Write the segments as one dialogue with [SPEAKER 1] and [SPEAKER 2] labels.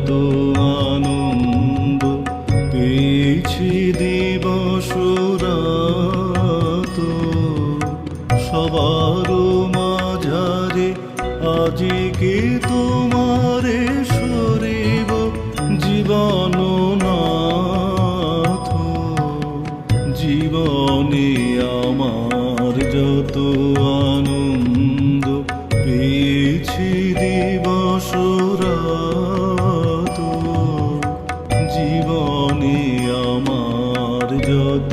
[SPEAKER 1] যত আনন্দ, পেয়েছি দিবসরাত সবার মাঝারে আজিকে তোমারে সরিব জীবন নাথ? জীবনে আমার যত পেয়েছি দিবস রাত। জীবনে আমার যত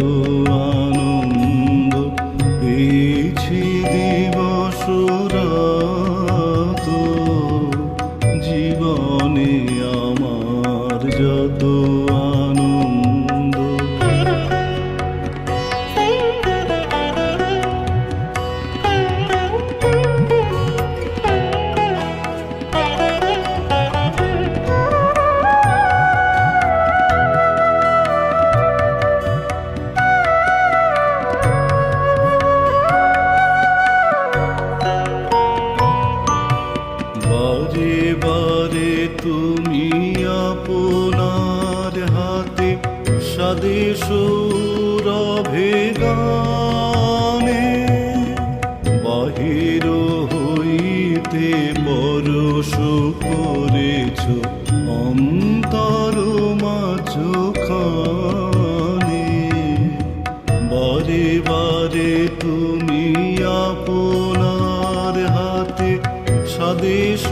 [SPEAKER 1] স্বদেশ রভে গানে বাহির হইতে পরশ করেছ অন্তর মাঝখানে। বারে বারে তুমি আপনার হাতে স্বদেশ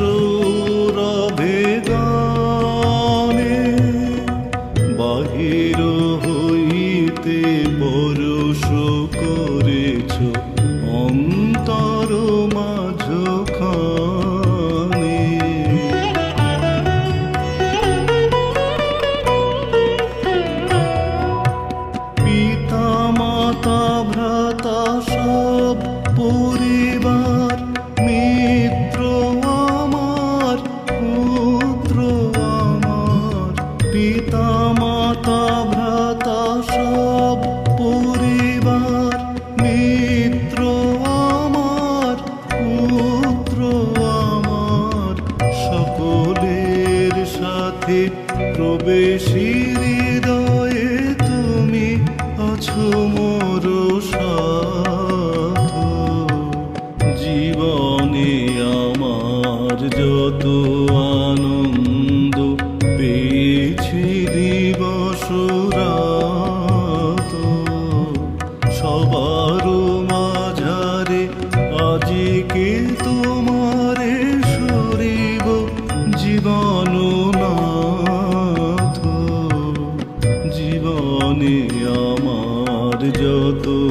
[SPEAKER 1] পিতা ভ্রাতা সব পরিবার মিত্র আমার আমার সকলের সাথে প্রবেশী হৃদয়ে তুমি আছো আজিকে তোমারে সরিব জীবন নাথ। জীবনে আমার যত